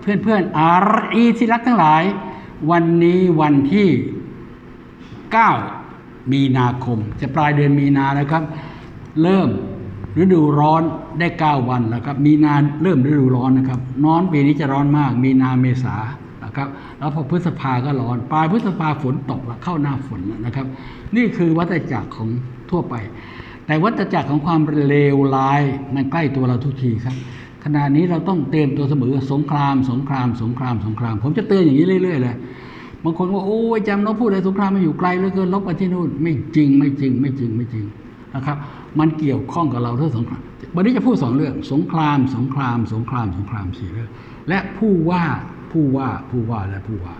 เพื่อนเพื่อนอารีที่รักทั้งหลาย วันนี้วันที่ 9 มีนาคม จะปลายเดือนมีนาแล้วครับ เริ่มฤดูร้อนได้ 9 วันแล้วครับ มีนาเริ่มฤดูร้อนนะครับน้อนปีนี้จะร้อนมาก มีนาเมษานะครับแล้วพอพฤษภาก็ร้อน ปลายพฤษภาฝนตกแล้วเข้าหน้าฝนแล้วนะครับ นี่คือวัฏจักรของทั่วไป แต่วัฏจักรของความเลวร้ายมันใกล้ตัวเราทุกทีครับ ขณะนี้เราต้องเตรียมตัวเสมอสงคราม สงคราม สงคราม สงคราม ผมจะเตือนอย่างนี้เรื่อยๆเลยบางคนว่าโอ้ยจำเราพูดเลยสงครามมันอยู่ไกลเหลือเกินลบไปที่นู่นไม่จริงไม่จริง ไม่จริงไม่จริงนะครับ มันเกี่ยวข้องกับเราเรื่องสงครามวันนี้จะพูดสองเรื่อง สงคราม สงคราม สงคราม สงครามสี่เรื่องและผู้ว่าผู้ว่าผู้ว่าและผู้ว่า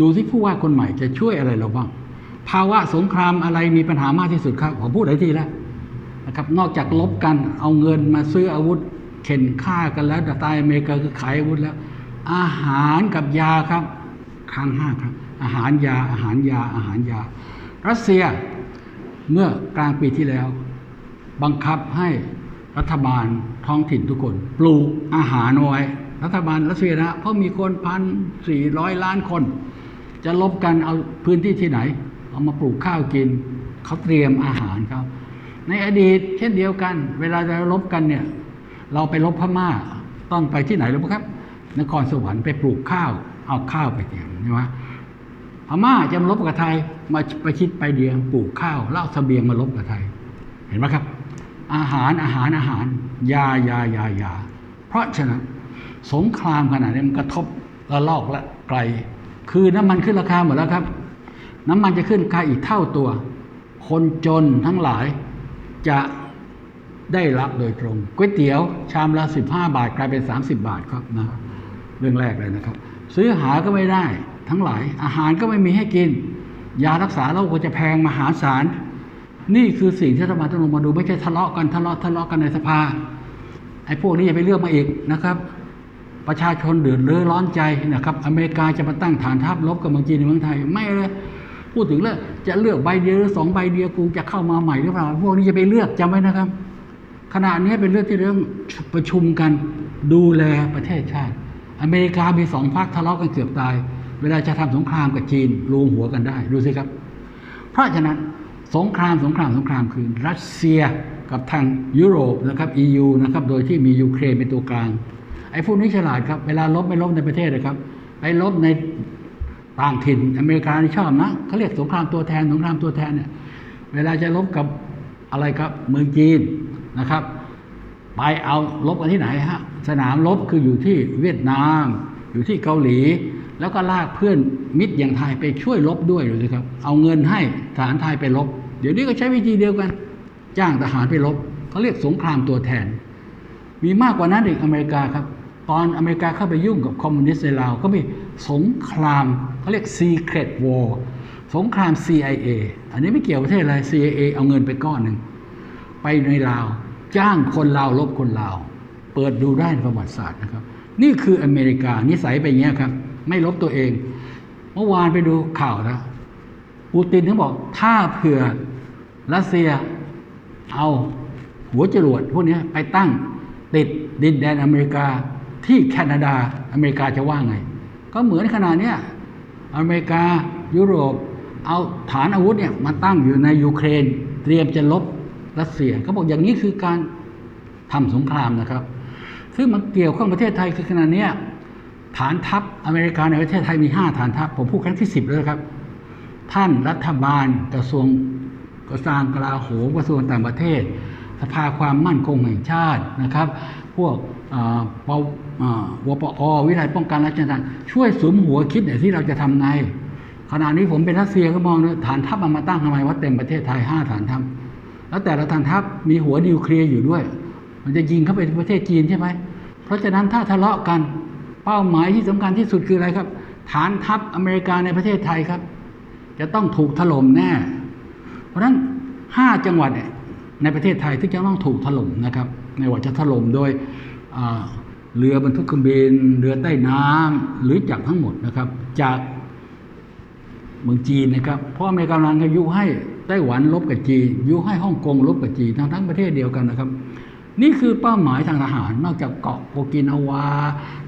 ดูที่ผู้ว่าคนใหม่จะช่วยอะไรเราบ้าง ภาวะสงครามอะไรมีปัญหามากที่สุดครับผมพูดหลายทีแล้วนะครับ นอกจากลบกันเอาเงินมาซื้ออาวุธ เข็นฆ่ากันแล้วแต่ตายอเมริกาคือขายอาวุธแล้ว อาหารกับยาครับ ครั้งห้าครับ อาหารยาอาหารยาอาหารยา รัสเซียเมื่อกลางปีที่แล้ว บังคับให้รัฐบาลท้องถิ่นทุกคน ปลูกอาหารเอาไว้รัฐบาลรัสเซียนะเพราะมีคนพันสี่ร้อยล้านคน จะลบกันเอาพื้นที่ที่ไหน เอามาปลูกข้าวกินเขาเตรียมอาหารเขาในอดีตเช่นเดียวกัน เวลาจะลบกันเนี่ย เราไปลบพม่าต้องไปที่ไหนรู้ไหมครับ นครสวรรค์ไปปลูกข้าว เอาข้าวไปเตรียใช่ไหมพม่าจะมาลบกับไทยมาประชิดไปเดียงปลูกข้าวแล้วเอาเสบียงมาลบกับไทย เห็นไหมครับ อาหารอาหารอาหาร ยายายายาเพราะฉะนั้นสงครามขนาดนี้มันกระทบระลอกละไกล คือน้ำมันขึ้นราคาหมดแล้วครับ น้ำมันจะขึ้นราคาอีกเท่าตัว คนจนทั้งหลายจะ ได้รับโดยตรงก๋วยเตี๋ยวชามละ 15 บาทกลายเป็น 30 บาทครับนะเรื่องแรกเลยนะครับ ซื้อหาก็ไม่ได้ ทั้งหลายอาหารก็ไม่มีให้กิน ยารักษาโรคก็จะแพงมหาศาล นี่คือสิ่งที่รัฐบาลต้องลงมาดูไม่ใช่ทะเลาะกันทะเลาะทะเลาะกันในสภาไอ้พวกนี้อย่าไปเลือกมาอีกนะครับ ประชาชนเดือดร้อนใจนะครับ อเมริกาจะมาตั้งฐานทัพรบกับเมืองจีนในเมืองไทยไม่เลยพูดถึงเรื่องจะเลือกใบเดียวหรือสองใบเดียวกูจะเข้ามาใหม่หรือเปล่าพวกนี้จะไปเลือกจำไว้นะครับ ขณะนี้เป็นเรื่องที่เรื่องประชุมกันดูแลประเทศชาติ อเมริกามีสองพรรคทะเลาะกันเกือบตาย เวลาจะทำสงครามกับจีนรวมหัวกันได้ดูสิครับ เพราะฉะนั้นสงครามสงครามสงครามคือรัสเซียกับทางยุโรปนะครับ EU นะครับโดยที่มียูเครนเป็นตัวกลาง ไอ้พวกนี้ฉลาดครับ เวลาลบไม่ลบในประเทศนะครับไปลบในต่างถิ่นอเมริกานี่ชอบนะเขาเรียกสงครามตัวแทนสงครามตัวแทนเนี่ยเวลาจะลบกับอะไรครับเมืองจีน นะครับ ไปเอาลบกันที่ไหนฮะสนามลบคืออยู่ที่เวียดนาม อยู่ที่เกาหลี แล้วก็ลากเพื่อนมิตรอย่างไทยไปช่วยลบด้วยดูสิครับ เอาเงินให้ทหารไทยไปลบ เดี๋ยวนี้ก็ใช้วิธีเดียวกัน จ้างทหารไปลบเขาเรียกสงครามตัวแทน มีมากกว่านั้นอีกอเมริกาครับตอนอเมริกาเข้าไปยุ่งกับคอมมิวนิสต์ในลาวก็มีสงครามเขาเรียก secret war สงคราม CIA อันนี้ไม่เกี่ยวประเทศอะไร CIA เอาเงินไปก้อนหนึ่ง ไปในลาว จ้างคนลาวลบคนลาว เปิดดูได้ในประวัติศาสตร์นะครับ นี่คืออเมริกานิสัยเป็นอย่างนี้ยครับ ไม่ลบตัวเอง เมื่อวานไปดูข่าวนะปูตินเขาบอกถ้าเผื่อรัสเซียเอาหัวจรวดพวกนี้ไปตั้งติดดินแดนอเมริกาที่แคนาดาอเมริกาจะว่าไง ก็เหมือนขนาดเนี้ยอเมริกายุโรปเอาฐานอาวุธเนี่ยมาตั้งอยู่ในยูเครน เตรียมจะลบ รัสเซียเขาบอกอย่างนี้คือการทำสงครามนะครับ ซึ่งมันเกี่ยวข้องประเทศไทยคือขนาดนี้ฐานทัพอเมริกาในประเทศไทยมี 5 ฐานทัพ ผมพูดครั้งที่ 10 แล้วนะครับ ท่านรัฐบาลกระทรวงกระทรวงกลาโหมกระทรวงต่างประเทศ สภาความมั่นคงแห่งชาตินะครับ พวกปวปอวิไลป้องกันและชนานช่วยสวมหัวคิดหน่อยที่เราจะทำไงขณะนี้ผมเป็นรัสเซียก็มองนะฐานทัพมันมาตั้งทำไมว่าเต็มประเทศไทยห้าฐานทัพ แล้วแต่ละฐานทัพมีหัวนิวเคลียร์อยู่ด้วย มันจะยิงเข้าไปในประเทศจีนใช่ไหม เพราะฉะนั้นถ้าทะเลาะกันเป้าหมายที่สำคัญที่สุดคืออะไรครับ ฐานทัพอเมริกาในประเทศไทยครับ จะต้องถูกถล่มแน่ เพราะฉะนั้นห้าจังหวัดในประเทศไทยที่จะต้องถูกถล่มนะครับไม่ว่าจะถล่มโดยเรือบรรทุกเครื่องบินเรือใต้น้ำหรือจากทั้งหมดนะครับ จากเมืองจีนนะครับ เพราะอเมริกากำลังยุให้ไต้หวันลบกับจีนยุให้ฮ่องกงลบกับจีนทั้งทั้งประเทศเดียวกันนะครับ นี่คือเป้าหมายทางทหาร นอกจากเกาะโอกินาวา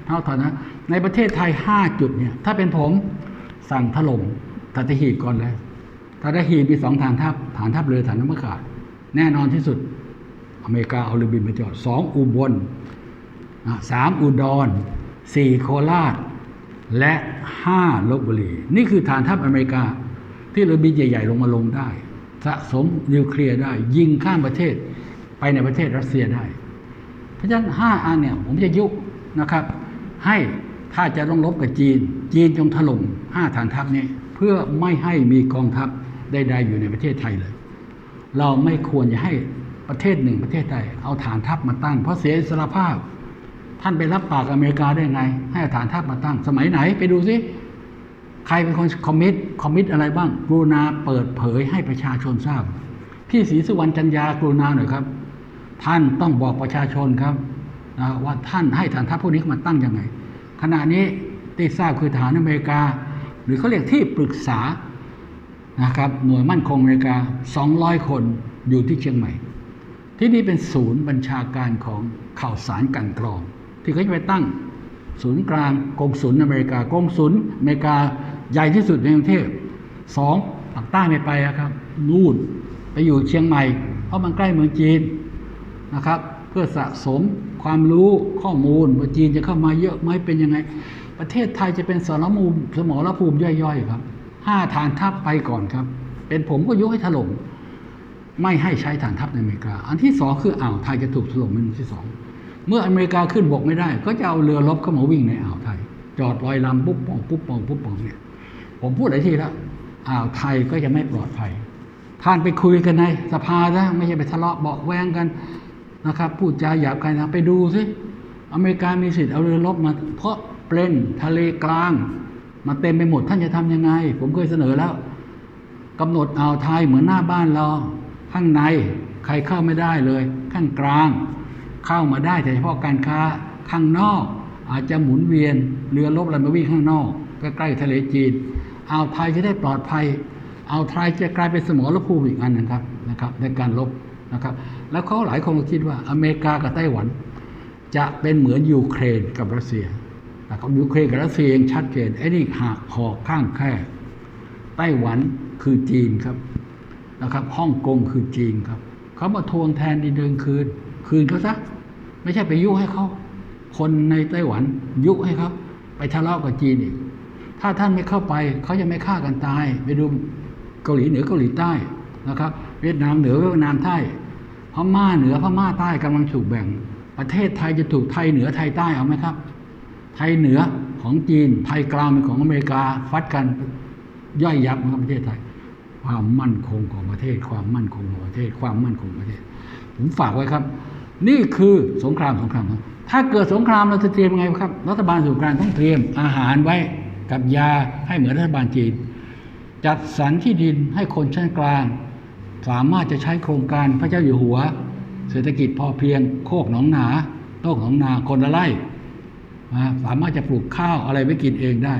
เท่านั้น ในประเทศไทย 5 จุดเนี่ย ถ้าเป็นผมสั่งถล่มทัตหีบก่อนเลยทัตหีบมีสองฐานทัพฐานทัพเรือฐานน้ำมันขาดแน่นอนที่สุดอเมริกาเอาเรือบินไปจอดสองอุบลสามอุดรสี่โคราช และห้าลบบุรี นี่คือฐานทัพอเมริกา ที่เรือบินใหญ่ ๆ ลงมาลงได้ สะสมนิวเคลียร์ได้ ยิงข้ามประเทศไปในประเทศรัสเซียได้ เพราะฉะนั้นห้าอันเนี่ยผมจะยุนะครับ ให้ถ้าจะต้องรบกับจีน จีนจงถล่มห้าฐานทัพนี้เพื่อไม่ให้มีกองทัพใดๆอยู่ในประเทศไทยเลย เราไม่ควรจะให้ประเทศหนึ่งประเทศใดเอาฐานทัพมาตั้ง เพราะเสียอิสรภาพ ท่านไปรับปากอเมริกาได้ไง ให้ฐานทัพมาตั้ง สมัยไหนไปดูซิ ใครเป็นคนคอมมิตคอมมิตอะไรบ้างกรุณาเปิดเผยให้ประชาชนทราบ พี่ศรีสุวรรณจันยากรุณาหน่อยครับ ท่านต้องบอกประชาชนครับนะว่าท่านให้ฐานทัพพวกนี้มาตั้งยังไง ขณะนี้ที่ทราบคือฐานอเมริกา หรือเขาเรียกที่ปรึกษานะครับหน่วยมั่นคงอเมริกา 200 คนอยู่ที่เชียงใหม่ ที่นี่เป็นศูนย์บัญชาการของข่าวสารกันกรอง ที่เขาจะไปตั้งศูนย์กลางกองศูนย์อเมริกากองศูนย์อเมริกา ใหญ่ที่สุดในกรุงเทพสองปากใต้ไม่ไปอะครับนู่นไปอยู่เชียงใหม่ เพราะมันใกล้เมืองจีนนะครับ เพื่อสะสมความรู้ข้อมูลว่าจีนจะเข้ามาเยอะไหมเป็นยังไง ประเทศไทยจะเป็นสารมูลสมรภูมิย่อยๆครับห้าฐานทัพไปก่อนครับ เป็นผมก็ยกให้ถล่มไม่ให้ใช้ฐานทัพในอเมริกา อันที่สองคืออ่าวไทยจะถูกถล่มเป็นอันที่สองเมื่ออเมริกาขึ้นบกไม่ได้ ก็จะเอาเรือรบเข้ามาวิ่งในอ่าวไทย จอดลอยลำปุ๊บปองปุ๊บปองปุ๊บปองเนี่ย ผมพูดหลายทีแล้วอ่าวไทยก็จะไม่ปลอดภัย ท่านไปคุยกันในสภานะไม่ใช่ไปทะเลาะเบาะแวงกันนะครับพูดจาหยาบคายนะไปดูสิอเมริกามีสิทธิ์เอาเรือรบมา เพราะเปลนทะเลกลาง มาเต็มไปหมดท่านจะทำยังไง ผมเคยเสนอแล้วกำหนดอ่าวไทยเหมือนหน้าบ้านเรา ข้างในใครเข้าไม่ได้เลย ข้างกลาง เข้ามาได้แต่เฉพาะการค้าข้างนอก อาจจะหมุนเวียนเรือรบอะไรมาวิ่งข้างนอกใกล้ๆทะเลจีน อ่าวไทยจะได้ปลอดภัยอ่าวไทยจะกลายเป็นสมรภูมิอีกอันนึงครับนะครับในการรบนะครับแล้วเขาหลายคนคิดว่าอเมริกากับไต้หวัน จะเป็นเหมือนยูเครนกับรัสเซียนะครับยูเครนกับรัสเซียยังชัดเจนไอ้นี่หักหอกข้างแค่ไต้หวันคือจีนครับนะครับฮ่องกงคือจีนครับเขามาทวงแทนดินเดินคืน คืนเขาซะไม่ใช่ไปยุให้เขาคนในไต้หวันยุให้เขาไปทะเลาะกับจีนอีก ถ้าท่านไม่เข้าไปเขาจะไม่ฆ่ากันตาย ไปดูเกาหลีเหนือเกาหลีใต้นะครับ เวียดนามเหนือเวียดนามใต้พม่าเหนือพม่าใต้กำลังถูกแบ่ง ประเทศไทยจะถูกไทยเหนือไทยใต้เอาไหมครับ ไทยเหนือของจีนไทยกลางเป็นของอเมริกาฟัดกันย่อยยับนะครับประเทศไทย ความมั่นคงของประเทศ ความมั่นคงของประเทศ ความมั่นคงของประเทศ ผมฝากไว้ครับ นี่คือสงครามสงครามถ้าเกิดสงครามเราจะเตรียมยังไงครับ รัฐบาลสงครามต้องเตรียมอาหารไว้ กับยาให้เหมือนรัฐบาลจีน จัดสรรที่ดินให้คนชั้นกลาง สามารถจะใช้โครงการพระเจ้าอยู่หัว เศรษฐกิจพอเพียง โคกหนองนาโลกหนองนาคนละไร่สามารถจะปลูกข้าวอะไรไว้กินเองได้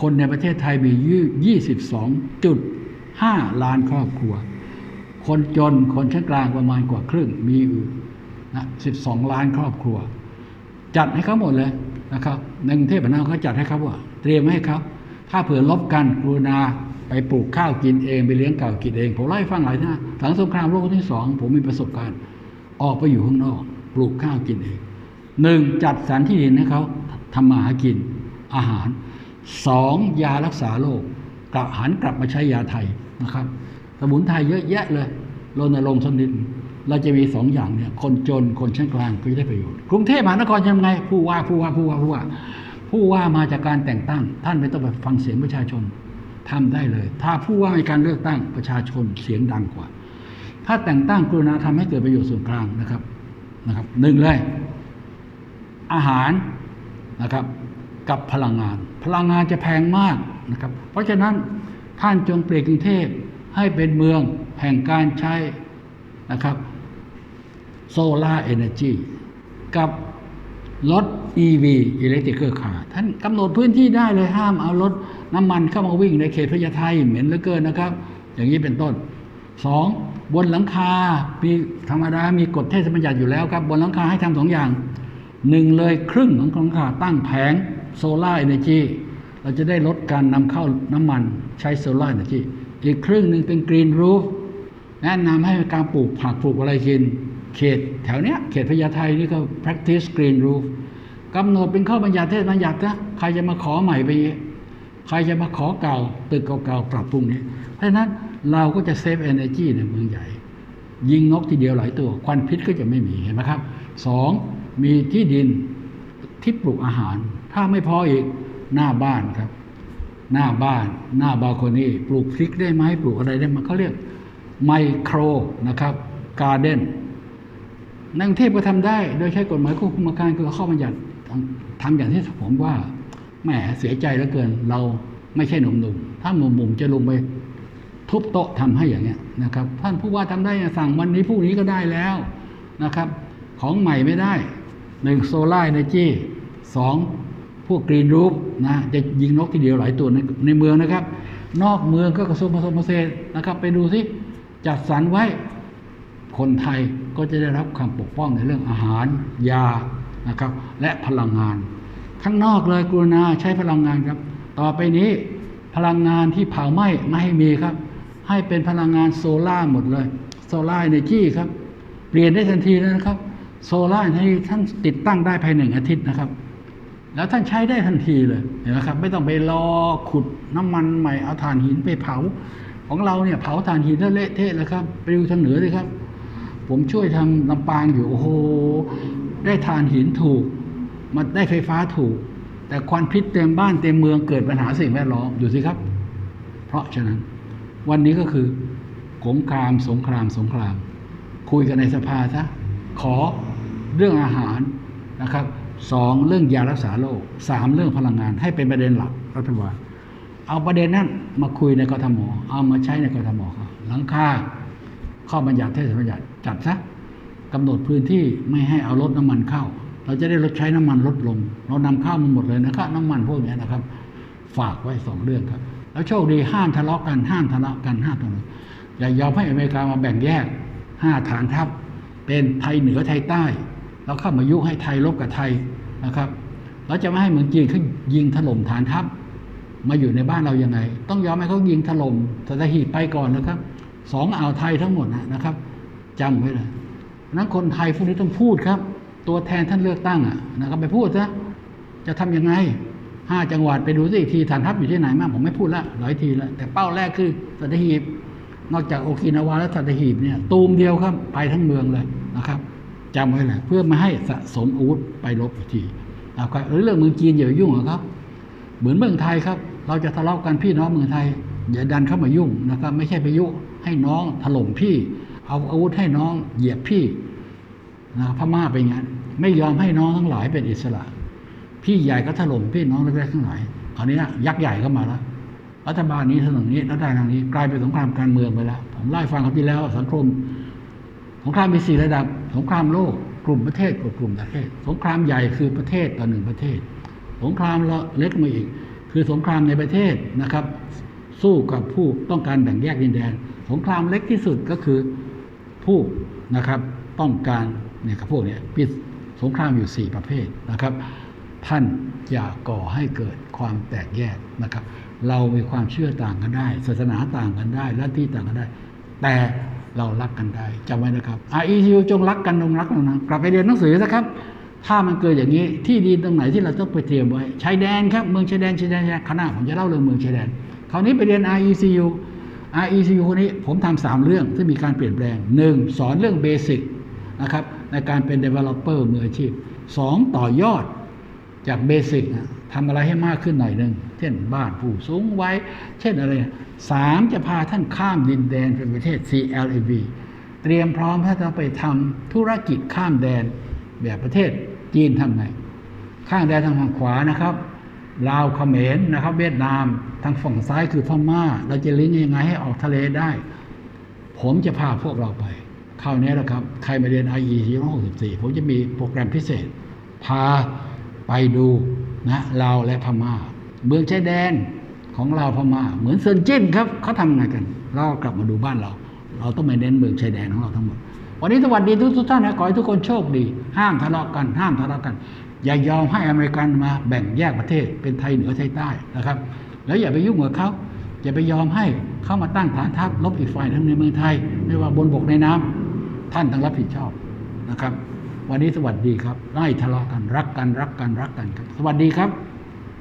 คนในประเทศไทยมี 22.5 ล้านครอบครัว คนจนคนชั้นกลางประมาณกว่าครึ่งมีอยู่นะ12 ล้านครอบครัว จัดให้เขาหมดเลยนะครับในกรุงเทพมหานครเขาจัดให้เขาว่า เตรียมให้เขาถ้าเผื่อลบกันกรุณาไปปลูกข้าวกินเองไปเลี้ยงเก่ากินเอง ผมเล่าให้ฟังหลายท่าหลังสงครามโลกครั้งที่สองผมมีประสบการณ์ ออกไปอยู่ข้างนอก ปลูกข้าวกินเองหนึ่งจัดสรรที่ดินให้เขาทำมาหากินอาหารสองยารักษาโรคกลับหันกลับมาใช้ยาไทยนะครับสมุนไพรเยอะแยะเลยรณรงค์ชนิดเราจะมีสองอย่างเนี่ยคนจนคนชั้นกลางก็จะได้ประโยชน์กรุงเทพมหานครทำไงผู้ว่าผู้ว่าผู้ว่าผู้ว่า ผู้ว่ามาจากการแต่งตั้ง ท่านไม่ต้องไปฟังเสียงประชาชนทำได้เลย ถ้าผู้ว่ามีการเลือกตั้งประชาชนเสียงดังกว่า ถ้าแต่งตั้งกรุณาทำให้เกิดประโยชน์ส่วนกลางนะครับนะครับหนึ่งเลย อาหารนะครับกับพลังงาน พลังงานจะแพงมากนะครับ เพราะฉะนั้นท่านจงเปลี่ยนกรุงเทพให้เป็นเมืองแห่งการใช้นะครับโซลาร์เอเนจีกับรถ EV Electrical Car ท่านกำหนดพื้นที่ได้เลยห้ามเอารถน้ำมันเข้ามาวิ่งในเขตพญาไทเหม็นเหลือเกินนะครับ อย่างนี้เป็นต้นสองบนหลังคา มีธรรมดา มีกฎเทศบัญญัติอยู่แล้วครับ บนหลังคาให้ทำสองอย่างหนึ่งเลยครึ่งของหลังคาตั้งแผงโซลาร์เอเนจีเราจะได้ลดการนำเข้าน้ำมันใช้โซลาร์เอเนจีอีกครึ่งหนึ่งเป็นกรีนรูฟแนะนำให้การปลูกผักปลูกอะไรกิน เขตแถวเนี้ยเขตพญาไทนี่ก็ practice green roof กำหนดเป็นข้อบัญญัติเทศบัญญัตินะใครจะมาขอใหม่ไป ใครจะมาขอเก่าตึกเก่าๆปรับปรุงนี้ เพราะฉะนั้นเราก็จะเซฟ energy ในเมืองใหญ่ ยิงนกทีเดียวหลายตัว ควันพิษก็จะไม่มีเห็นไหมครับสองมีที่ดินที่ปลูกอาหาร ถ้าไม่พออีกหน้าบ้านครับ หน้าบ้านหน้าบาโคนี่ปลูกพริกได้ไหมปลูกอะไรได้ไหมเขาเรียกไมโครนะครับการ์เด้นในกรุงเทพก็ทำได้ โดยใช้กฎหมายควบคุมอาการคือข้อบัญญัติ ทำอย่างที่ผมว่าแหมเสียใจเหลือเกิน เราไม่ใช่หนุ่มๆถ้าหนุ่มๆจะลงไปทุบโต๊ะทำให้อย่างเงี้ยนะครับ ท่านผู้ว่าทำได้สั่งวันนี้พรุ่งนี้ก็ได้แล้วนะครับ ของใหม่ไม่ได้หนึ่งโซล่าเอเนจีสองพวกกรีนรูฟนะจะยิงนกทีเดียวหลายตัวในในเมืองนะครับ นอกเมืองก็กระทรวงผสมเกษตรนะครับ ไปดูสิจัดสรรไว้คนไทยก็จะได้รับความปกป้องในเรื่องอาหาร ยา นะครับ และพลังงาน ข้างนอกเลยกรุณาใช้พลังงานครับ ต่อไปนี้พลังงานที่เผาไหม้ไม่ให้มีครับ ให้เป็นพลังงานโซล่าหมดเลยโซล่าร์เอเนจีครับ เปลี่ยนได้ทันทีเลยนะครับโซล่าร์ที่ท่านติดตั้งได้ภายในหนึ่งอาทิตย์นะครับ แล้วท่านใช้ได้ทันทีเลยเห็นไหมครับ ไม่ต้องไปรอขุดน้ำมันใหม่เอาถ่านหินไปเผา ของเราเนี่ยเผาถ่านหินแล้วเละเทะเลยครับไปดูทางเหนือเลยครับ ผมช่วยทำลำปางอยู่โอ้โห ได้ถ่านหินถูกมาได้ไฟฟ้าถูก แต่ควันพิษเต็มบ้านเต็มเมืองเกิดปัญหาสิ่งแวดล้อมดูสิครับ เพราะฉะนั้น วันนี้ก็คือสงครามสงครามสงคราม คุยกันในสภาซะขอเรื่องอาหารนะครับสองเรื่องยารักษาโรคสามเรื่องพลังงานให้เป็นประเด็นหลักรัฐบาลเอาประเด็นนั้นมาคุยในกทมเอามาใช้ในกทมครับหลังคาข้อบัญญัติเทศบัญญัติจัดซะ กำหนดพื้นที่ไม่ให้เอารถน้ำมันเข้า เราจะได้ลดใช้น้ำมันลดลง เรานำเข้ามาหมดเลยนะครับน้ำมันพวกนี้นะครับ ฝากไว้สองเรื่องครับ แล้วโชคดีห้ามทะเลาะกันห้ามทะเลาะกันห้ามทะเลาะอย่ายอมให้อเมริกามาแบ่งแยกห้าฐานทัพเป็นไทยเหนือไทยใต้แล้วเข้ามายุให้ไทยลบกับไทยนะครับเราจะไม่ให้เมืองจีนเขายิงถล่มฐานทัพมาอยู่ในบ้านเรายังไง ต้องยอมให้เขายิงถล่มสัตหีบไปก่อนนะครับสองอ่าวไทยทั้งหมดนะครับจำไว้เลย นั้นคนไทยพวกนี้ต้องพูดครับ ตัวแทนท่านเลือกตั้งอะนะครับไปพูดนะจะทำยังไงห้าจังหวัดไปดูสิอีกทีฐานทัพอยู่ที่ไหนมากผมไม่พูดละหลายทีล้วแต่เป้าแรกคือสัตหีบ นอกจากโอกินาวาและสัตหีบเนี่ยตูมเดียวครับไปทั้งเมืองเลยนะครับจำไว้เลยเพื่อม่ให้สะสมอาวุธไปลบอีกทีนะครับหรือเรื่องเมืองจีนอย่าไปยุ่งหรอครับ เหมือนเมืองไทยครับ เราจะทะเลาะกันพี่น้องเมืองไทยอย่าดันเข้ามายุ่งนะครับ ไม่ใช่ไปยุให้น้องถล่มพี่ เอาอาวุธให้น้องเหยียบพี่ นะพม่าเป็นอย่างนั้น ไม่ยอมให้น้องทั้งหลายเป็นอิสระ พี่ใหญ่ก็ถล่มพี่น้องเล็กๆทั้งหลายคราวนี้นะยักษ์ใหญ่เข้ามาแล้วรัฐบาลนี้ถนนนี้รัฐบาลทางนี้ กลายเป็นสงครามการเมืองไปแล้ว ผมไล่ฟังเขาที่แล้วสังคมสงครามมีสี่ระดับ สงครามโลกกลุ่มประเทศกับกลุ่มประเทศ สงครามใหญ่คือประเทศต่อหนึ่งประเทศ สงครามเล็กมาอีก คือสงครามในประเทศนะครับ สู้กับผู้ต้องการแบ่งแยกดินแดน สงครามเล็กที่สุดก็คือผู้นะครับต้องการ เนี่ยกับพวกเนี้ยปิดสงครามอยู่สี่ประเภทนะครับ ท่านอย่าก่อให้เกิดความแตกแยกนะครับ เรามีความเชื่อต่างกันได้ ศาสนาต่างกันได้ลัทธิต่างกันได้ แต่เรารักกันได้จำไว้นะครับ RECU จงรักกันจงรักกันนะกลับไปเรียนหนังสือนะครับ ถ้ามันเกิดอย่างนี้ที่ดีตรงไหนที่เราต้องไปเตรียมไว้ชายแดนครับเมืองชายแดนชายแดนชายแดนคณะผมจะเล่าเรื่องเมืองชายแดนคราวนี้ไปเรียน RECU RECU คนนี้ผมทำสามเรื่องที่มีการเปลี่ยนแปลงหนึ่งสอนเรื่องเบสิกนะครับ ในการเป็น developer มืออาชีพสองต่อยอดจากเบสิกทำอะไรให้มากขึ้นหน่อยหนึ่ง เช่นบ้านผู้สูงไวัยเช่นอะไรสามจะพาท่านข้ามดินแดนเป็นประเทศ CLAV เตรียมพร้อมถ้าจะไปทำธุรกิจข้ามแดนแบบประเทศจีนทำไง ข้างแดนทางฝั่งขวานะครับลาวเขมรนะครับ เวียดนามทางฝั่งซ้ายคือพม่า เราจะลิงก์ยังไงให้ออกทะเลได้ ผมจะพาพวกเราไป คราวนี้แหละครับ ใครมาเรียน IE 464 ผมจะมีโปรแกรมพิเศษ พาไปดูนะลาวและพม่า เมืองชายแดนของลาวพม่า เหมือนเซินจิ้นครับเขาทำไงกัน เรากลับมาดูบ้านเรา เราต้องไม่เน้นเมืองชายแดนของเราทั้งหมด วันนี้สวัสดีทุกทุกท่านนะขอให้ทุกคนโชคดี ห้ามทะเลาะกัน ห้ามทะเลาะกัน อย่ายอมให้อเมริกันมาแบ่งแยกประเทศเป็นไทยเหนือไทยใต้นะครับ แล้วอย่าไปยุ่งกับเขาอย่าไปยอมให้เข้ามาตั้งฐานทัพลบอีกฝ่ายทั้งในเมืองไทย ไม่ว่าบนบกในน้ำ ท่านต้องรับผิดชอบนะครับ วันนี้สวัสดีครับไล่ทะเลาะกันรักกันรักกันรักกันครับ สวัสดีครับ